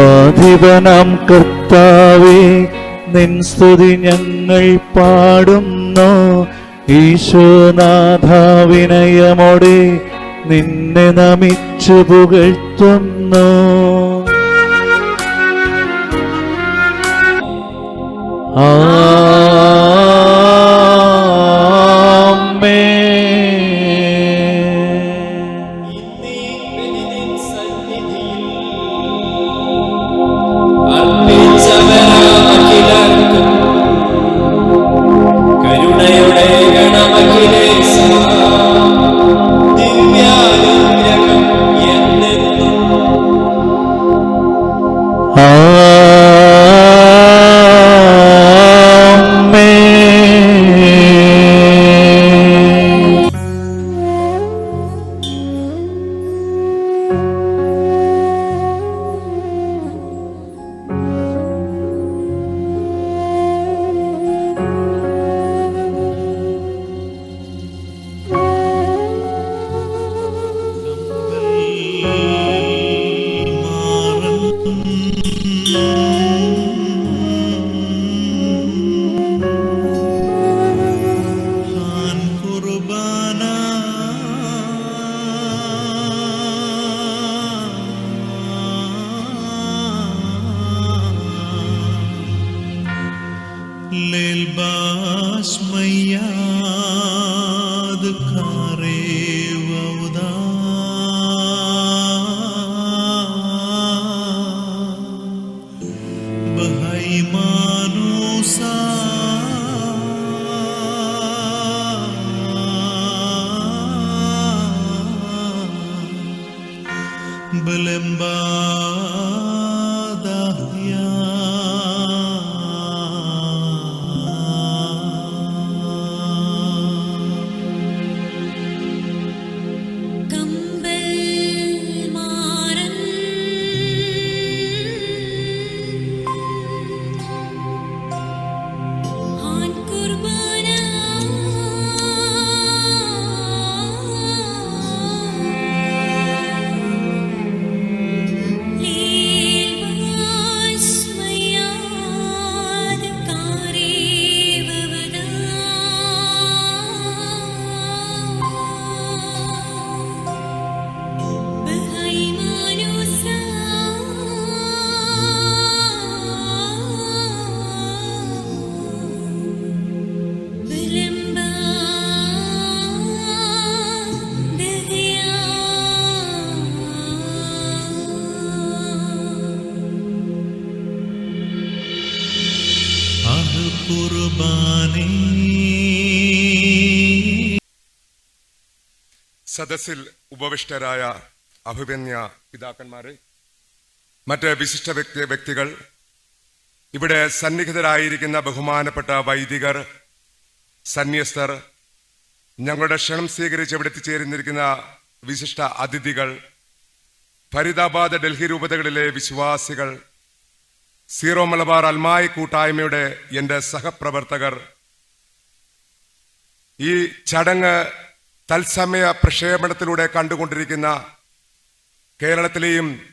സർവാധിപനാം കർത്താവേ നിൻ സ്തുതി ഞങ്ങൾ പാടുന്നു. ഈശോനാഥ വിനയമോടെ നിന്നെ നമിച്ചു പുകഴ്ത്തുന്നു. ആമേൻ Música belembar സദസ്സിൽ ഉപവിഷ്ടരായ അഭിമന്യ പിതാക്കന്മാരെ മറ്റ് വിശിഷ്ട വ്യക്തി വ്യക്തികൾ ഇവിടെ സന്നിഹിതരായിരിക്കുന്ന ബഹുമാനപ്പെട്ട വൈദികർ സന്യസ്തർ ഞങ്ങളുടെ ക്ഷണം സ്വീകരിച്ച് ഇവിടെ എത്തിച്ചേരുന്നിരിക്കുന്ന വിശിഷ്ട അതിഥികൾ ഫരീദാബാദ് ഡൽഹി രൂപതകളിലെ വിശ്വാസികൾ സീറോ മലബാർ അൽമായി കൂട്ടായ്മയുടെ എന്റെ സഹപ്രവർത്തകർ. ഈ ചടങ്ങ് തത്സമയ പ്രക്ഷേപണത്തിലൂടെ കണ്ടുകൊണ്ടിരിക്കുന്ന കേരളത്തിലെയും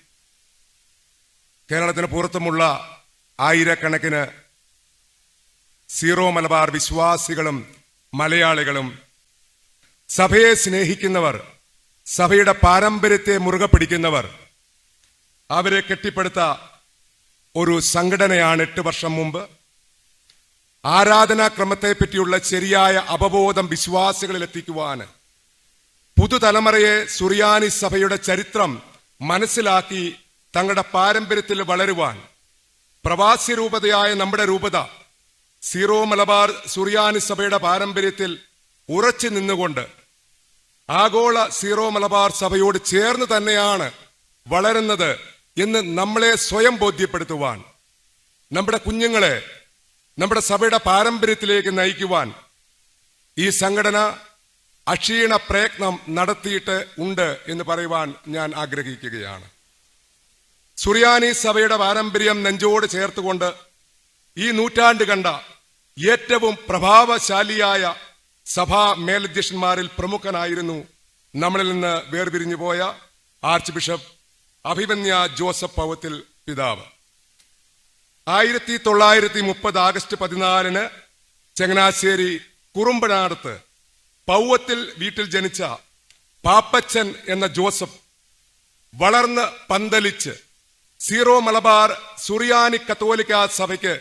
കേരളത്തിന് പുറത്തുമുള്ള ആയിരക്കണക്കിന് സീറോ മലബാർ വിശ്വാസികളും മലയാളികളും സഭയെ സ്നേഹിക്കുന്നവർ സഭയുടെ പാരമ്പര്യത്തെ മുറുകെ പിടിക്കുന്നവർ അവരെ കെട്ടിപ്പടുത്ത ഒരു സംഘടനയാണ് എട്ട് വർഷം മുമ്പ്. ആരാധനാക്രമത്തെ പറ്റിയുള്ള ശരിയായ അവബോധം വിശ്വാസികളിൽ പുതുതലമുറയെ സുറിയാനി സഭയുടെ ചരിത്രം മനസ്സിലാക്കി തങ്ങളുടെ പാരമ്പര്യത്തിൽ വളരുവാൻ പ്രവാസി രൂപതയായ നമ്മുടെ രൂപത സീറോ മലബാർ സുറിയാനി സഭയുടെ പാരമ്പര്യത്തിൽ ഉറച്ചു നിന്നുകൊണ്ട് ആഗോള സീറോ മലബാർ സഭയോട് ചേർന്ന് തന്നെയാണ് വളരുന്നത് എന്ന് നമ്മളെ സ്വയം ബോധ്യപ്പെടുത്തുവാൻ നമ്മുടെ കുഞ്ഞുങ്ങളെ നമ്മുടെ സഭയുടെ പാരമ്പര്യത്തിലേക്ക് നയിക്കുവാൻ ഈ സംഘടന അക്ഷീണ പ്രയത്നം നടത്തിയിട്ട് ഉണ്ട് എന്ന് പറയുവാൻ ഞാൻ ആഗ്രഹിക്കുകയാണ്. സുറിയാനി സഭയുടെ പാരമ്പര്യം നെഞ്ചോട് ചേർത്തുകൊണ്ട് ഈ നൂറ്റാണ്ട് കണ്ട ഏറ്റവും പ്രഭാവശാലിയായ സഭാ മേലധ്യക്ഷന്മാരിൽ പ്രമുഖനായിരുന്നു നമ്മളിൽ നിന്ന് വേർപിരിഞ്ഞു പോയ ആർച്ച് ബിഷപ്പ് അഭിമന്യ ജോസഫ് പൗത്തിൽ പിതാവ്. ആയിരത്തി തൊള്ളായിരത്തി മുപ്പത് ആഗസ്റ്റ് പതിനാലിന് ചങ്ങനാശ്ശേരി കുറുമ്പനാടത്ത് പൗവത്തിൽ വീട്ടിൽ ജനിച്ച പാപ്പച്ചൻ എന്ന ജോസഫ് വളർന്ന് പന്തലിച്ച് സീറോ മലബാർ സുറിയാനി കത്തോലിക്ക സഭയ്ക്ക്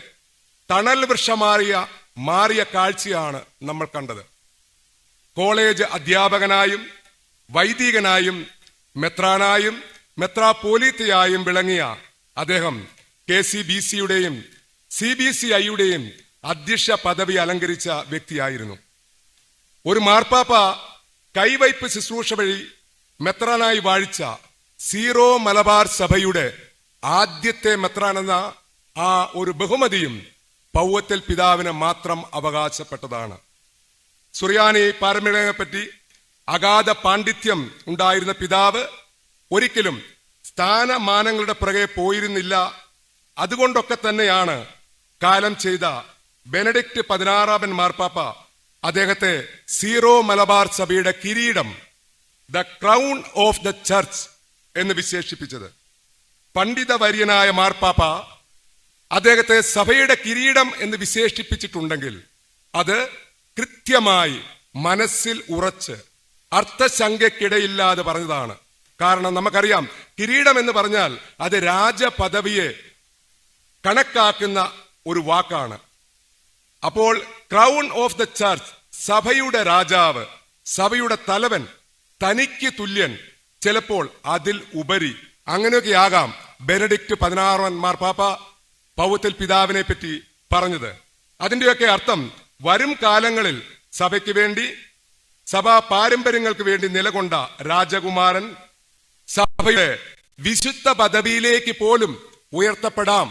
തണൽ വൃക്ഷമാറിയ മാറിയ കാഴ്ചയാണ് നമ്മൾ കണ്ടത്. കോളേജ് അധ്യാപകനായും വൈദികനായും മെത്രാനായും മെത്രാപോലീത്തയായും വിളങ്ങിയ അദ്ദേഹം കെ സി ബി സിയുടെയും സി ബി സി ഐയുടെയും അധ്യക്ഷ പദവി അലങ്കരിച്ച വ്യക്തിയായിരുന്നു. ഒരു മാർപ്പാപ്പ കൈവയ്പ് ശുശ്രൂഷ വഴി മെത്രാനായി വാഴിച്ച സീറോ മലബാർ സഭയുടെ ആദ്യത്തെ മെത്രാൻ എന്ന ആ ഒരു ബഹുമതിയും പൗവത്തിൽ പിതാവിന് മാത്രം അവകാശപ്പെട്ടതാണ്. സുറിയാനി പാരമ്പര്യങ്ങളെ പറ്റി അഗാധ പാണ്ഡിത്യം ഉണ്ടായിരുന്ന പിതാവ് ഒരിക്കലും സ്ഥാനമാനങ്ങളുടെ പുറകെ പോയിരുന്നില്ല. അതുകൊണ്ടൊക്കെ തന്നെയാണ് കാലം ചെയ്ത ബെനഡിക്റ്റ് പതിനാറാമൻ മാർപ്പാപ്പ അദ്ദേഹത്തെ സീറോ മലബാർ സഭയുടെ കിരീടം the crown of the church എന്ന് വിശേഷിപ്പിച്ചത്. പണ്ഡിത വര്യനായ മാർപ്പാപ്പ അദ്ദേഹത്തെ സഭയുടെ കിരീടം എന്ന് വിശേഷിപ്പിച്ചിട്ടുണ്ടെങ്കിൽ അത് കൃത്യമായി മനസ്സിൽ ഉറച്ച് അർത്ഥശങ്കയ്ക്കിടയില്ലാതെ പറഞ്ഞതാണ്. കാരണം നമുക്കറിയാം കിരീടം എന്ന് പറഞ്ഞാൽ അത് രാജപദവിയെ കണക്കാക്കുന്ന ഒരു വാക്കാണ്. അപ്പോൾ ക്രൗൺ ഓഫ് ദ ചർച്ച് സഭയുടെ രാജാവ് സഭയുടെ തലവൻ തനിക്ക് തുല്യൻ ചിലപ്പോൾ അതിൽ ഉപരി. അങ്ങനെയൊക്കെ ആകാം ബെനഡിക്ട് പതിനാറാം മാർപ്പാപ്പ പൗത്തിൽ പിതാവിനെ പറ്റി പറഞ്ഞത്. അതിന്റെയൊക്കെ അർത്ഥം വരും കാലങ്ങളിൽ സഭയ്ക്ക് വേണ്ടി സഭാ പാരമ്പര്യങ്ങൾക്ക് വേണ്ടി നിലകൊണ്ട രാജകുമാരൻ സഭയുടെ വിശുദ്ധ പദവിയിലേക്ക് പോലും ഉയർത്തപ്പെടാം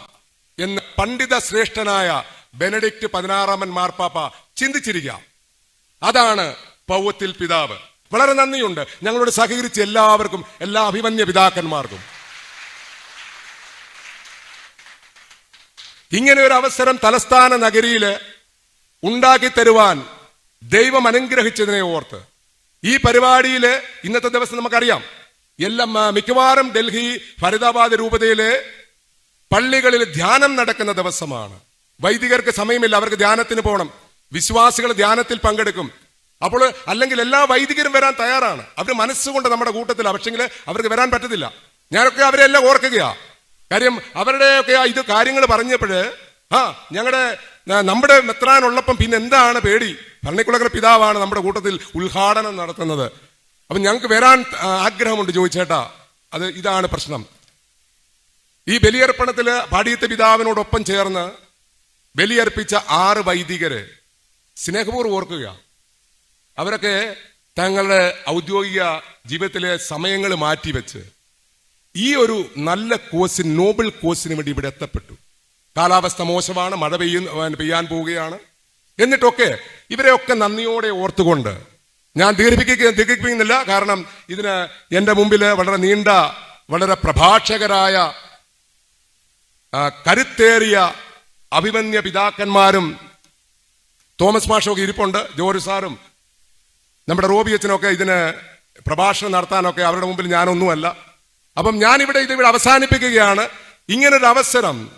എന്ന് പണ്ഡിത ശ്രേഷ്ഠനായ ബെനഡിക്റ്റ് പതിനാറാമൻ മാർപ്പാപ്പ ചിന്തിച്ചിരിക്കാം. അതാണ് പൗവത്തിൽ പിതാവ്. വളരെ നന്ദിയുണ്ട്. ഞങ്ങളോട് സഹകരിച്ച എല്ലാവർക്കും എല്ലാ അഭിമന്യ പിതാക്കന്മാർക്കും. ഇങ്ങനെ ഒരു അവസരം തലസ്ഥാന നഗരിയിൽ ഉണ്ടാക്കി തരുവാൻ ദൈവം അനുഗ്രഹിച്ചതിനെ ഓർത്ത് ഈ പരിപാടിയിൽ ഇന്നത്തെ ദിവസം നമുക്കറിയാം. എല്ലാം മിക്കവാറും ഡൽഹി ഫരീദാബാദ് രൂപതയിലെ പള്ളികളിൽ ധ്യാനം നടക്കുന്ന ദിവസമാണ്. വൈദികർക്ക് സമയമില്ല അവർക്ക് ധ്യാനത്തിന് പോകണം. വിശ്വാസികൾ ധ്യാനത്തിൽ പങ്കെടുക്കും. അപ്പോൾ അല്ലെങ്കിൽ എല്ലാ വൈദികരും വരാൻ തയ്യാറാണ്. അവർ മനസ്സുകൊണ്ട് നമ്മുടെ കൂട്ടത്തിൽ പക്ഷെങ്കിൽ അവർക്ക് വരാൻ പറ്റത്തില്ല. ഞാനൊക്കെ അവരെല്ലാം ഓർക്കുകയാ. കാര്യം അവരുടെയൊക്കെ ഇത് കാര്യങ്ങൾ പറഞ്ഞപ്പോഴ് ആ ഞങ്ങളുടെ നമ്മുടെ മെത്രാനുള്ളപ്പം പിന്നെ എന്താണ് പേടി? ഭരണിക്കുളകര പിതാവാണ് നമ്മുടെ കൂട്ടത്തിൽ ഉദ്ഘാടനം നടത്തുന്നത്. അപ്പൊ ഞങ്ങൾക്ക് വരാൻ ആഗ്രഹമുണ്ട് ചോദിച്ചേട്ടാ. അത് ഇതാണ് പ്രശ്നം. ഈ ബലിയർപ്പണത്തിൽ പാടിയത്തെ പിതാവിനോടൊപ്പം ചേർന്ന് ബലിയർപ്പിച്ച ആറ് വൈദികര് സ്നേഹപൂർവം ഓർക്കുക. അവരൊക്കെ തങ്ങളുടെ ഔദ്യോഗിക ജീവിതത്തിലെ സമയങ്ങൾ മാറ്റിവെച്ച് ഈ ഒരു നല്ല കോഴ്സിന് നോബിൾ കോഴ്സിന് വേണ്ടി ഇവിടെ എത്തപ്പെട്ടു. കാലാവസ്ഥ മോശമാണ് മഴ പെയ്യുന്ന പെയ്യാൻ പോവുകയാണ്. എന്നിട്ടൊക്കെ ഇവരെയൊക്കെ നന്ദിയോടെ ഓർത്തുകൊണ്ട് ഞാൻ ദീർഘിപ്പിക്കുക ദീർഘിപ്പിക്കുന്നില്ല കാരണം ഇതിന് എന്റെ മുമ്പിൽ വളരെ നീണ്ട വളരെ പ്രഭാഷകരായ കരുത്തേറിയ അഭിമന്യ പിതാക്കന്മാരും തോമസ് മാഷൊക്കെ ഇരിപ്പുണ്ട് ജോർജ് സാറും. നമ്മുടെ റോബി അച്ഛനൊക്കെ ഇതിന് പ്രഭാഷണം നടത്താനൊക്കെ അവരുടെ മുമ്പിൽ ഞാനൊന്നുമല്ല. അപ്പം ഞാനിവിടെ ഇത് ഇവിടെ അവസാനിപ്പിക്കുകയാണ്. ഇങ്ങനൊരു അവസരം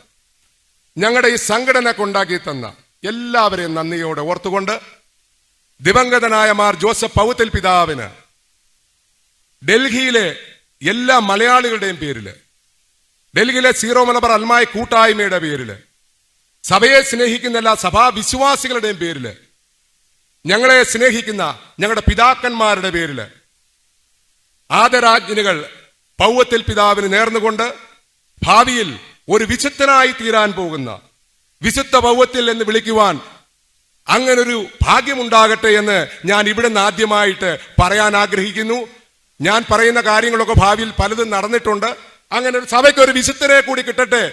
ഞങ്ങളുടെ ഈ സംഘടനക്ക് ഉണ്ടാക്കി തന്ന. എല്ലാവരെയും നന്ദിയോടെ ഓർത്തുകൊണ്ട് ദിവംഗതനായ മാർ ജോസഫ് പൗത്തിൽ പിതാവിന് ഡൽഹിയിലെ എല്ലാ മലയാളികളുടെയും പേരിൽ ഡൽഹിയിലെ സീറോ മലബാർ അൽമായ കൂട്ടായ്മയുടെ പേരിൽ സഭയെ സ്നേഹിക്കുന്ന എല്ലാ സഭാ വിശ്വാസികളുടെയും പേരിൽ ഞങ്ങളെ സ്നേഹിക്കുന്ന ഞങ്ങളുടെ പിതാക്കന്മാരുടെ പേരിൽ ആദരാജ്ഞികൾ പൗവത്തിൽ പിതാവിന് നേർന്നുകൊണ്ട് ഭാവിയിൽ ഒരു വിശുദ്ധനായി തീരാൻ പോകുന്ന വിശുദ്ധ പൗവത്തിൽ എന്ന് വിളിക്കുവാൻ അങ്ങനൊരു ഭാഗ്യമുണ്ടാകട്ടെ എന്ന് ഞാൻ ഇവിടുന്ന് ആദ്യമായിട്ട് പറയാൻ ആഗ്രഹിക്കുന്നു. ഞാൻ പറയുന്ന കാര്യങ്ങളൊക്കെ ഭാവിയിൽ പലതും നടന്നിട്ടുണ്ട്. അങ്ങനെ ഒരു സഭയ്ക്ക് ഒരു വിശുദ്ധരെ കൂടി കിട്ടട്ടെ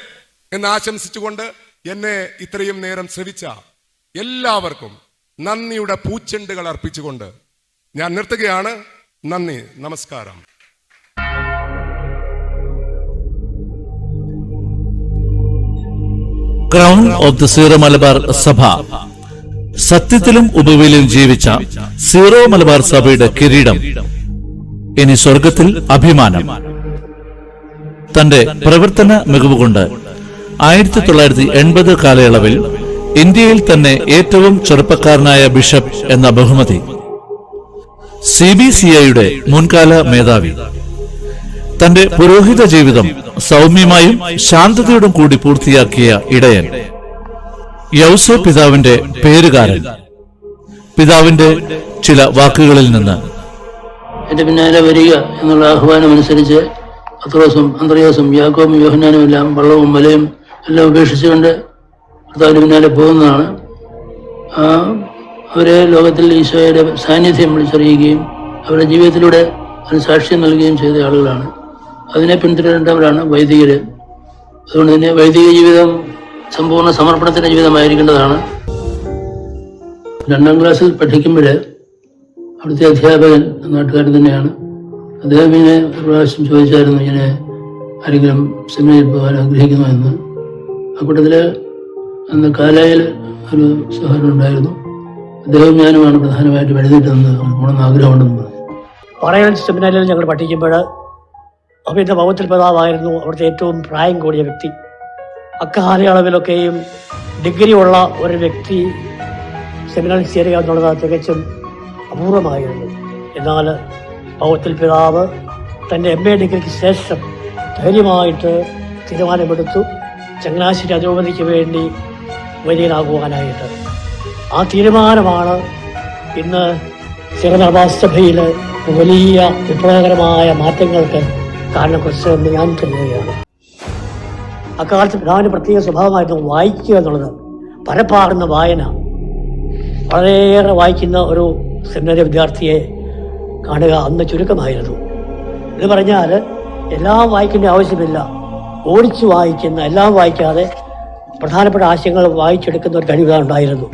എന്ന് ആശംസിച്ചുകൊണ്ട് എന്നെ ഇത്രയും നേരം ശ്രവിച്ച എല്ലാവർക്കും നന്ദിയുടെ പൂച്ചെണ്ടുകൾ അർപ്പിച്ചുകൊണ്ട് ഞാൻ നിർത്തുകയാണ്. നന്ദി നമസ്കാരം. Crown of the Syro Malabar സഭ സത്യത്തിലും ഉപവിലും ജീവിച്ച സീറോ മലബാർ സഭയുടെ കിരീടം. ഇനി സ്വർഗത്തിൽ അഭിമാനം. തന്റെ പ്രവർത്തന മികവുകൊണ്ട് ആയിരത്തി തൊള്ളായിരത്തി എൺപത് കാലയളവിൽ ഇന്ത്യയിൽ തന്നെ ഏറ്റവും ചെറുപ്പക്കാരനായ ബിഷപ്പ് എന്ന ബഹുമതി. സി ബി സി ഐയുടെ മുൻകാല മേധാവി. തന്റെ പുരോഹിത ജീവിതം സൗമ്യമായും ശാന്തതയോടും കൂടി പൂർത്തിയാക്കിയ ഇടയൻ. യൗസോ പിതാവിന്റെ പേരുകാരൻ. പിതാവിന്റെ ചില വാക്കുകളിൽ നിന്ന്. എന്റെ പിന്നാലെ വരിക എന്നുള്ള ആഹ്വാനം അനുസരിച്ച് അത്രോസും അന്ത്രയോസും യാക്കോബും യോഹനാനും എല്ലാം വള്ളവും മലയും എല്ലാം ഉപേക്ഷിച്ചുകൊണ്ട് കർത്താവിന് പിന്നാലെ പോകുന്നതാണ്. ആ അവരെ ലോകത്തിൽ ഈശോയുടെ സാന്നിധ്യം വിളിച്ചറിയുകയും അവരുടെ ജീവിതത്തിലൂടെ അതിന് സാക്ഷ്യം നൽകുകയും ചെയ്ത ആളുകളാണ്. അതിനെ പിന്തുടരേണ്ടവരാണ് വൈദികർ അതുകൊണ്ട് തന്നെ വൈദിക ജീവിതം സമ്പൂർണ സമർപ്പണത്തിന്റെ ജീവിതമായിരിക്കേണ്ടതാണ്. രണ്ടാം ക്ലാസ്സിൽ പഠിക്കുമ്പോൾ അവിടുത്തെ അധ്യാപകൻ നാട്ടുകാരൻ തന്നെയാണ്. അദ്ദേഹം ഇങ്ങനെ ഒരു പ്രാവശ്യം ചോദിച്ചായിരുന്നു ഇങ്ങനെ ആരെങ്കിലും സിനിമയിൽ പോകാൻ ആഗ്രഹിക്കുന്നു എന്ന്. ആ കൂട്ടത്തിൽ അന്ന് കാലായിൽ ഒരു സഹോദരൻ ഉണ്ടായിരുന്നു. അദ്ദേഹം ഞാനുമാണ് പ്രധാനമായിട്ടും എഴുതിയിട്ടെന്ന് പോകണമെന്ന് ആഗ്രഹമുണ്ടെന്ന് പറഞ്ഞു. പറയാൻ സെമിനാരിൽ ഞങ്ങൾ പഠിക്കുമ്പോൾ അഭിന്റെ ഭവത്തിൽ പിതാവായിരുന്നു അവിടുത്തെ ഏറ്റവും പ്രായം കൂടിയ വ്യക്തി. അക്കാലയളവിലൊക്കെയും ഡിഗ്രി ഉള്ള ഒരു വ്യക്തി സെമിനാറിൽ ചേരുക എന്നുള്ളത് തികച്ചും അപൂർവമായിരുന്നു. എന്നാൽ ഭവത്തിൽ പിതാവ് തന്റെ എം എ ഡിഗ്രിക്ക് ശേഷം ധൈര്യമായിട്ട് തീരുമാനമെടുത്തു. ചങ്ങനാശ്ശേരി അതിരൂപതയ്ക്ക് വേണ്ടി വൈദികനാകുവാനായിട്ട് ആ തീരുമാനമാണ് ഇന്ന് ശിവനവാസഭയിൽ വലിയ വിപ്ലവകരമായ മാറ്റങ്ങൾക്ക് കാരണം കുറച്ചതെന്ന് ഞാൻ കരുതുകയാണ്. അക്കാലത്ത് പ്രധാന പ്രത്യേക സ്വഭാവമായിരുന്നു വായിക്കുക എന്നുള്ളത്. പരപ്പാടുന്ന വായന. വളരെയേറെ വായിക്കുന്ന ഒരു സെമിനറി വിദ്യാർത്ഥിയെ കാണുക അന്ന് ചുരുക്കമായിരുന്നു. എന്ന് പറഞ്ഞാൽ എല്ലാം വായിക്കേണ്ട ആവശ്യമില്ല. ഓടിച്ചു വായിക്കുന്ന എല്ലാം വായിക്കാതെ പ്രധാനപ്പെട്ട ആശയങ്ങൾ വായിച്ചെടുക്കുന്ന ഒരു കഴിവ് ഉണ്ടായിരുന്നു.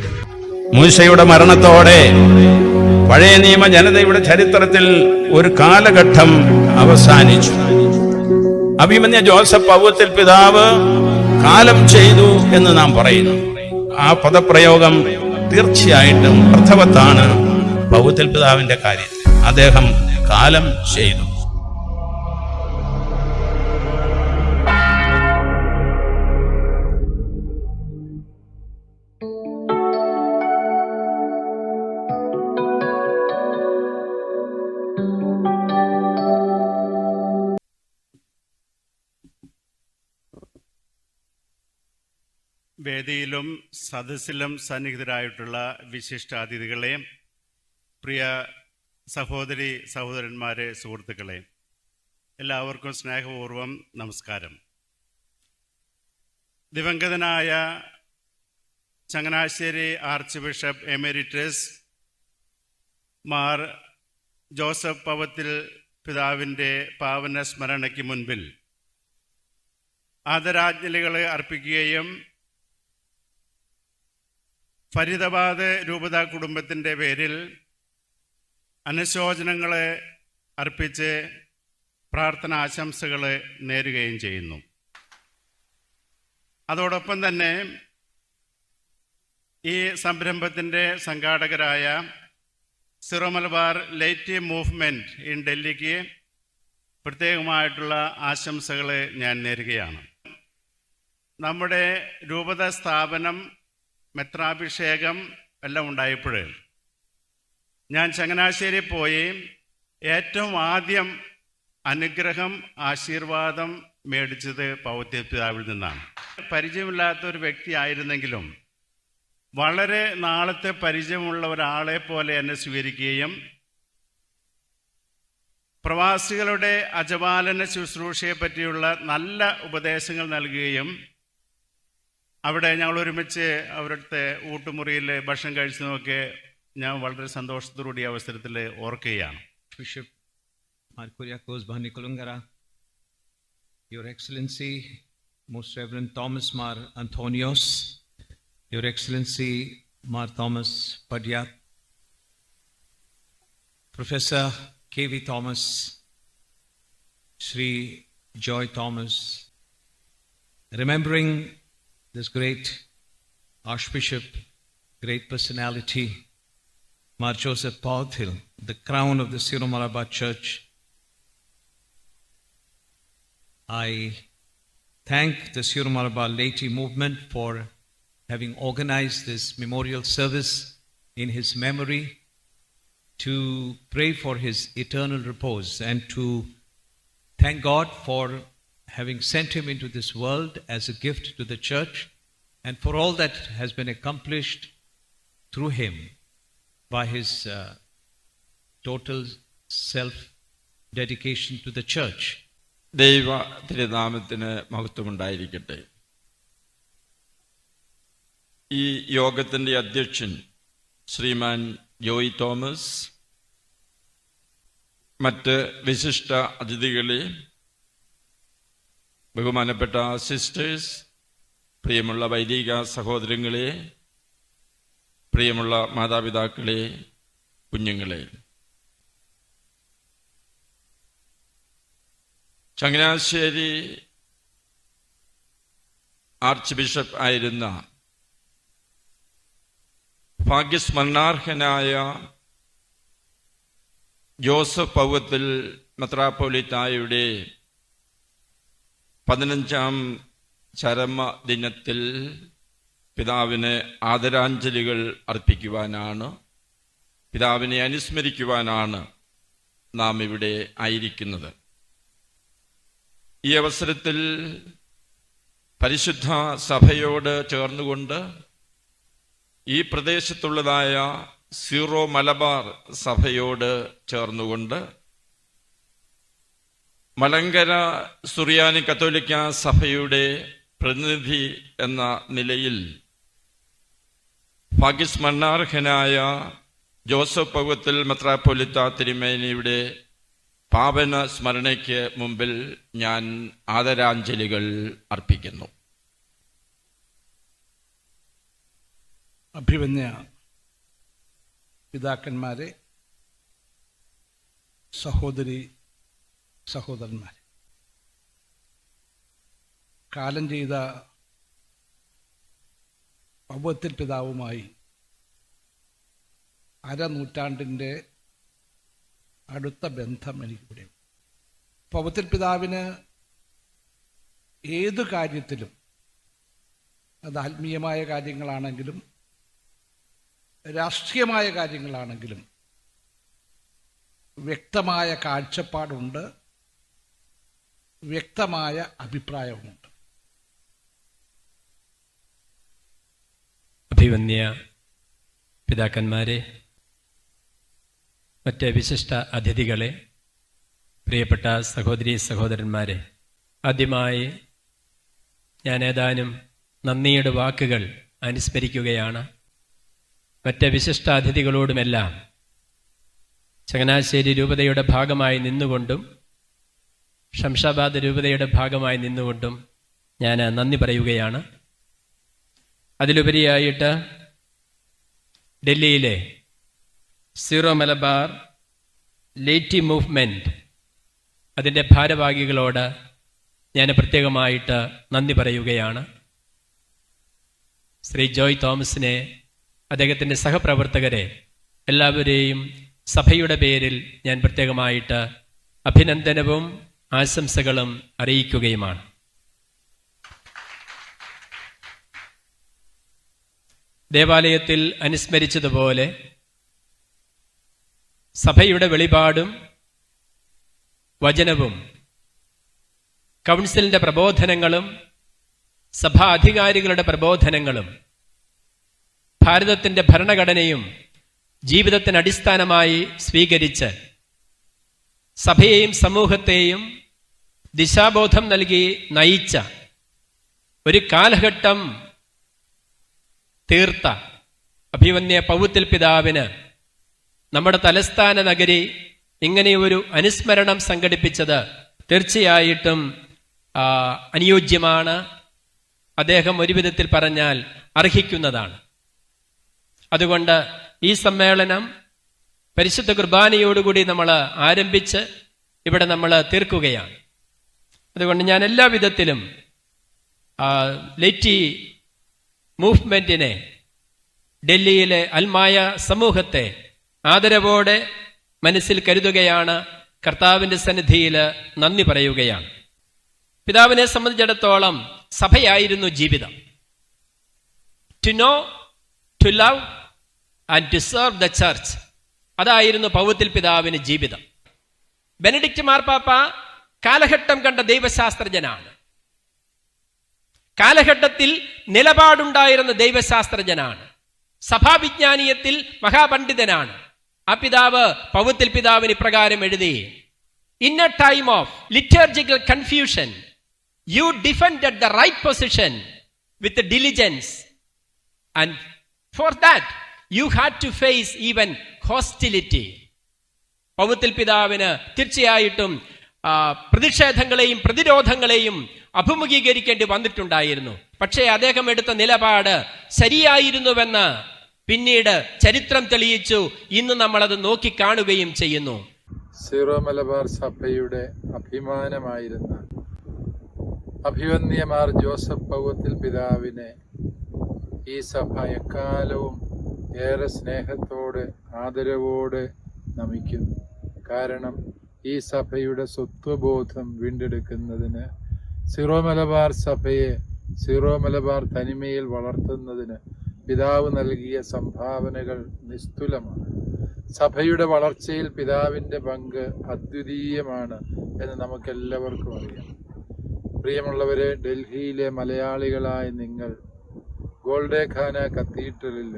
മൂശയുടെ മരണത്തോടെ പഴയ നിയമ ജനതയുടെ ചരിത്രത്തിൽ ഒരു കാലഘട്ടം അവസാനിച്ചു. അഭിമന്യ ജോസഫ് പൗവത്തിൽ പിതാവ് കാലം ചെയ്തു എന്ന് നാം പറയുന്നു. ആ പദപ്രയോഗം തീർച്ചയായിട്ടും അർത്ഥവത്താണ് പൗവത്തിൽ പിതാവിന്റെ കാര്യം. അദ്ദേഹം കാലം ചെയ്തു. വേദിയിലും സദസ്സിലും സന്നിഹിതരായിട്ടുള്ള വിശിഷ്ടാതിഥികളെ പ്രിയ സഹോദരി സഹോദരന്മാരെ സുഹൃത്തുക്കളെ എല്ലാവർക്കും സ്നേഹപൂർവം നമസ്കാരം. ദിവംഗതനായ Changanassery archbishop emeritus Mar Joseph Powathil പിതാവിന്റെ പാവന സ്മരണയ്ക്ക് മുൻപിൽ ആദരാജ്ഞലികളെ അർപ്പിക്കുകയും ഫരീദാബാദ് രൂപത കുടുംബത്തിന്റെ പേരിൽ അനുശോചനങ്ങളെ അർപ്പിച്ച് പ്രാർത്ഥന ആശംസകൾ നേരുകയും ചെയ്യുന്നു. അതോടൊപ്പം തന്നെ ഈ സംരംഭത്തിന്റെ സംഘാടകരായ Syro Malabar light movement in ഡൽഹിക്ക് പ്രത്യേകമായിട്ടുള്ള ആശംസകൾ ഞാൻ നേരുകയാണ്. നമ്മുടെ രൂപത സ്ഥാപനം മെത്രാഭിഷേകം എല്ലാം ഉണ്ടായപ്പോൾ ഞാൻ ചങ്ങനാശ്ശേരി പോയി ഏറ്റവും ആദ്യം അനുഗ്രഹം ആശീർവാദം മേടിച്ചത് പൗത്യപിതാവിൽ നിന്നാണ്. പരിചയമില്ലാത്ത ഒരു വ്യക്തി ആയിരുന്നെങ്കിലും വളരെ നാളത്തെ പരിചയമുള്ള ഒരാളെ പോലെ എന്നെ സ്വീകരിക്കുകയും പ്രവാസികളുടെ അജപാലന ശുശ്രൂഷയെ പറ്റിയുള്ള നല്ല ഉപദേശങ്ങൾ നൽകുകയും അവിടെ ഞങ്ങൾ ഒരുമിച്ച് അവരുടെ ഊട്ടുമുറിയിൽ ഭക്ഷണം കഴിച്ചതുമൊക്കെ ഞാൻ വളരെ സന്തോഷത്തോടുകൂടി ഈ അവസരത്തിൽ ഓർക്കുകയാണ് Bishop Markuriakos Bhanikulungara, Your Excellency, Most Reverend Thomas Mar Antonios, Your Excellency Mar Thomas Padyat, Professor K.V. Thomas, Sri Joy Thomas, remembering this great Archbishop, great personality, Mar Joseph Paudhill, the crown of the Syro Malabar Church. I thank the Sri Malabar Laity movement for having organized this memorial service in his memory to pray for his eternal repose and to thank God for having sent him into this world as a gift to the church and for all that has been accomplished through him by his uh, total self dedication to the church. ദൈവ തിരുനാമത്തിന് മഹത്വമുണ്ടായിരിക്കട്ടെ ഈ യോഗത്തിന്റെ അധ്യക്ഷൻ ശ്രീമാൻ Joy Thomas മറ്റ് വിശിഷ്ട അതിഥികളെ ബഹുമാനപ്പെട്ട sisters പ്രിയമുള്ള വൈദിക സഹോദരങ്ങളെ പ്രിയമുള്ള മാതാപിതാക്കളെ കുഞ്ഞുങ്ങളെ. ചങ്ങനാശ്ശേരി ആർച്ച് ബിഷപ്പ് ആയിരുന്ന ഭാഗ്യസ്മരണാർഹനായ ജോസഫ് പൗവത്തിൽ മെത്രാപ്പോലിത്തായുടെ പതിനഞ്ചാം ചരമ ദിനത്തിൽ പിതാവിന് ആദരാഞ്ജലികൾ അർപ്പിക്കുവാനാണ് പിതാവിനെ അനുസ്മരിക്കുവാനാണ് നാം ഇവിടെ ആയിരിക്കുന്നത്. ഈ അവസരത്തിൽ പരിശുദ്ധ സഭയോട് ചേർന്നുകൊണ്ട് ഈ പ്രദേശത്തുള്ളതായ സീറോ മലബാർ സഭയോട് ചേർന്നുകൊണ്ട് മലങ്കര സുറിയാനി കത്തോലിക്ക സഭയുടെ പ്രതിനിധി എന്ന നിലയിൽ ഭാഗ്യസ്മരണാർഹനായ ജോസഫ് പൗവത്തിൽ മെത്രാപ്പൊലിത്ത തിരുമേനിയുടെ പാവന സ്മരണയ്ക്ക് മുമ്പിൽ ഞാൻ ആദരാഞ്ജലികൾ അർപ്പിക്കുന്നു. അഭിമന്യ പിതാക്കന്മാരെ സഹോദരി സഹോദരന്മാരെ. കാലം ചെയ്ത പൗവത്തിൽ പിതാവുമായി അരനൂറ്റാണ്ടിന്റെ അടുത്ത ബന്ധം എനിക്കിവിടെ. പൗവത്തിൽ പിതാവിന് ഏത് കാര്യത്തിലും അത് ആത്മീയമായ കാര്യങ്ങളാണെങ്കിലും രാഷ്ട്രീയമായ കാര്യങ്ങളാണെങ്കിലും വ്യക്തമായ കാഴ്ചപ്പാടുണ്ട്. വ്യക്തമായ അഭിപ്രായവുമുണ്ട്. അഭിവന്യ പിതാക്കന്മാരെ മറ്റ് വിശിഷ്ട അതിഥികളെ പ്രിയപ്പെട്ട സഹോദരി സഹോദരന്മാരെ ആദ്യമായി ഞാൻ ഏതാനും നന്ദിയുടെ വാക്കുകൾ അനുസ്മരിക്കുകയാണ്. മറ്റ് വിശിഷ്ട അതിഥികളോടുമെല്ലാം ചങ്ങനാശ്ശേരി രൂപതയുടെ ഭാഗമായി നിന്നുകൊണ്ടും ഷംഷാബാദ് രൂപതയുടെ ഭാഗമായി നിന്നുകൊണ്ടും ഞാൻ നന്ദി പറയുകയാണ്. അതിലുപരിയായിട്ട് ഡൽഹിയിലെ സീറോ മലബാർ ലേറ്റി മൂവ്മെന്റ് അതിന്റെ ഭാരവാഹികളോട് ഞാൻ പ്രത്യേകമായിട്ട് നന്ദി പറയുകയാണ്. ശ്രീ ജോയ് തോമസിനെ അദ്ദേഹത്തിന്റെ സഹപ്രവർത്തകരെ എല്ലാവരെയും സഭയുടെ പേരിൽ ഞാൻ പ്രത്യേകമായിട്ട് അഭിനന്ദനവും ആശംസകളും അറിയിക്കുകയുമാണ്. ദേവാലയത്തിൽ അനുസ്മരിച്ചതുപോലെ സഭയുടെ വെളിപാടും വചനവും കൗൺസിലിന്റെ പ്രബോധനങ്ങളും സഭാ അധികാരികളുടെ പ്രബോധനങ്ങളും ഭാരതത്തിന്റെ ഭരണഘടനയും ജീവിതത്തിന് അടിസ്ഥാനമായി സ്വീകരിച്ച് സഭയെയും സമൂഹത്തെയും ദിശാബോധം നൽകി നയിച്ച ഒരു കാലഘട്ടം തീർത്ത അഭിമന്യ പൗത്തിൽ പിതാവിന് നമ്മുടെ തലസ്ഥാന നഗരി ഇങ്ങനെയൊരു അനുസ്മരണം സംഘടിപ്പിച്ചത് തീർച്ചയായിട്ടും അനുയോജ്യമാണ്. അദ്ദേഹം ഒരു വിധത്തിൽ പറഞ്ഞാൽ അർഹിക്കുന്നതാണ്. അതുകൊണ്ട് ഈ സമ്മേളനം പരിശുദ്ധ കുർബാനയോടുകൂടി നമ്മൾ ആരംഭിച്ച് ഇവിടെ നമ്മൾ തീർക്കുകയാണ്. അതുകൊണ്ട് ഞാൻ എല്ലാ വിധത്തിലും ലെറ്റി മൂവ്മെന്റിനെ ഡൽഹിയിലെ അൽമായ സമൂഹത്തെ ആദരവോടെ മനസ്സിൽ കരുതുകയാണ് കർത്താവിന്റെ സന്നിധിയിൽ നന്ദി പറയുകയാണ്. പിതാവിനെ സംബന്ധിച്ചിടത്തോളം സഭയായിരുന്നു ജീവിതം. To know to love and to serve the church അതായിരുന്നു പൗത്തിൽ പിതാവിന് ജീവിതം. ബെനഡിക്റ്റ് മാർപ്പാപ്പ കാലഘട്ടം കണ്ട ദൈവശാസ്ത്രജ്ഞനാണ്. കാലഘട്ടത്തിൽ നിലപാടുണ്ടായിരുന്ന ദൈവശാസ്ത്രജ്ഞനാണ്. സഭാവിജ്ഞാനീയത്തിൽ മഹാപണ്ഡിതനാണ്. ആ പിതാവ് പൗത്തിൽ പിതാവിന് ഇപ്രകാരം എഴുതി in a time of liturgical confusion you defend the right position with diligence and for that you had to face even hostility Powathil പിതാവിന് തീർച്ചയായിട്ടും പ്രതിഷേധങ്ങളെയും പ്രതിരോധങ്ങളെയും അഭിമുഖീകരിക്കേണ്ടി വന്നിട്ടുണ്ടായിരുന്നു. പക്ഷേ അദ്ദേഹം എടുത്ത നിലപാട് ശരിയായിരുന്നുവെന്ന് പിന്നീട് ചരിത്രം തെളിയിച്ചു. ഇന്ന് നമ്മളത് നോക്കിക്കാണുകയും ചെയ്യുന്നു. സീറോ മലബാർ സഭയുടെ അഭിമാനമായിരുന്ന അഭിവന്യമാർ ജോസഫ് പൗവത്തിൽ പിതാവിനെ ഈ സഭ എക്കാലവും ഏറെ സ്നേഹത്തോടെ ആദരവോടെ നമിക്കുന്നു. കാരണം ഈ സഭയുടെ സ്വത്വബോധം വീണ്ടെടുക്കുന്നതിന് സിറോ മലബാർ സഭയെ സിറോ മലബാർ തനിമയിൽ വളർത്തുന്നതിന് പിതാവ് നൽകിയ സംഭാവനകൾ നിസ്തുലമാണ്. സഭയുടെ വളർച്ചയിൽ പിതാവിന്റെ പങ്ക് അദ്വിതീയമാണ് എന്ന് നമുക്കെല്ലാവർക്കും അറിയാം. പ്രിയമുള്ളവരെ ഡൽഹിയിലെ മലയാളികളായ നിങ്ങൾ ഗോൾഡേഖാന കത്തീഡ്രലിൽ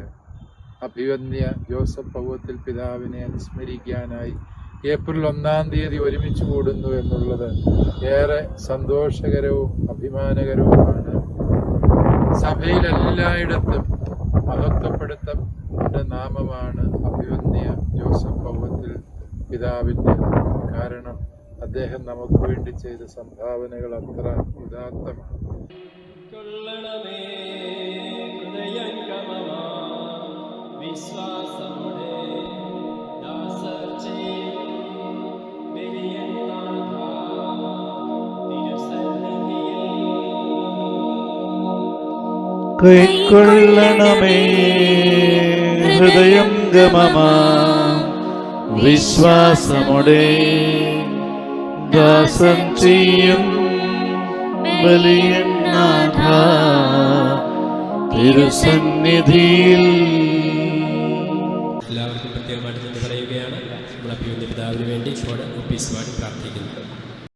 അഭിവന്യ ജോസഫ് പൗവത്തിൽ പിതാവിനെ അനുസ്മരിക്കാനായി ഏപ്രിൽ ഒന്നാം തീയതി ഒരുമിച്ച് കൂടുന്നു എന്നുള്ളത് ഏറെ സന്തോഷകരവും അഭിമാനകരവുമാണ്. സഭയിലെല്ലായിടത്തും എല്ലായിടത്തും നാമമാണ് അഭിവന്യ ജോസഫ് പൗവത്തിൽ പിതാവിന്റെ കാരണം അദ്ദേഹം നമുക്ക് വേണ്ടി ചെയ്ത സംഭാവനകൾ അത്ര ഉദാത്തമാണ് വിശ്വാസമുടെ ദാസർ ചെയ്യും. കൈക്കൊള്ളണമേ. ഹൃദയം ഗമമാ. വിശ്വാസമുടെ ദാസം ചെയ്യും ബലിയനാഥ തിരുസന്നിധിയിൽ